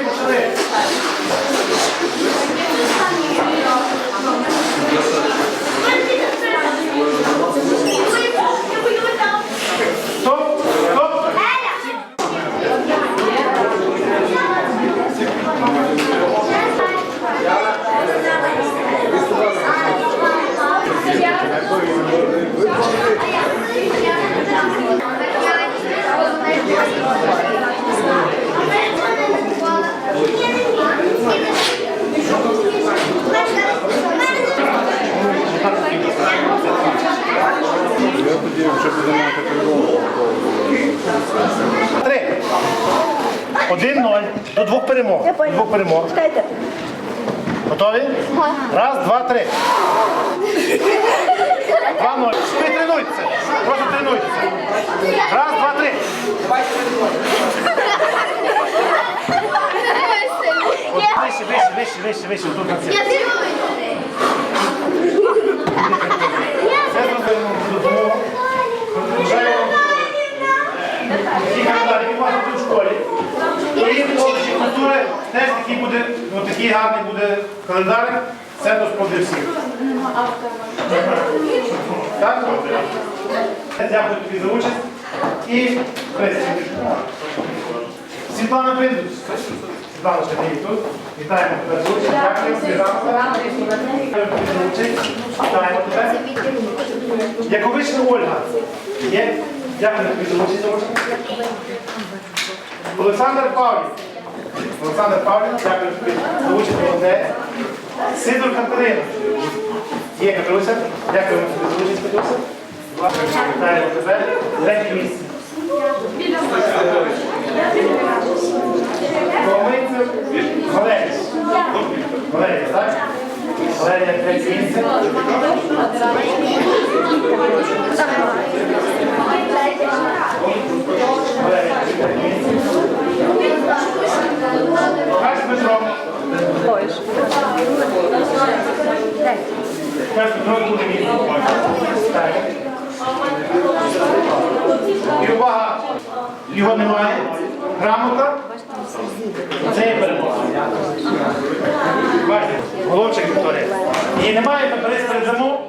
বছরে Три. Один-ноль. До двох перемог. До двох перемог. Чекайте. Готові? Раз, два, три. Два, ноль. Ви тренуйтеся. Просто тренуйтеся. Раз, два, три. Вище, вище, вище, вище, вище. Тут на це. Всі які у вас в школі. Коледжі культури, теж такий буде, ну такий гарний буде календарик. Це до всіх. Так? Дякую тобі за участь. І Христі. Світлана Пиндус. Світлана ще не тут. Вітаємо тебе з участь. Дякую. За. Вітаємо тебе. Яковична Ольга. Є? Дякую. Олександр Павлів. Олександр Павлів, дякую тобі за участь молодець. Сидор Катерина. Є Катруся. Дякую тобі за участь, Катруся. Ласка, Вітаємо тебе. Третє місце. Коломийцев Валерій. Валерій, так? Валерія, третє місце. Валерія, третє місце. Каш Петро. І увага, його немає. Грамота. Це є перемога. Бачите, головчик Вікторія. І немає, ми передамо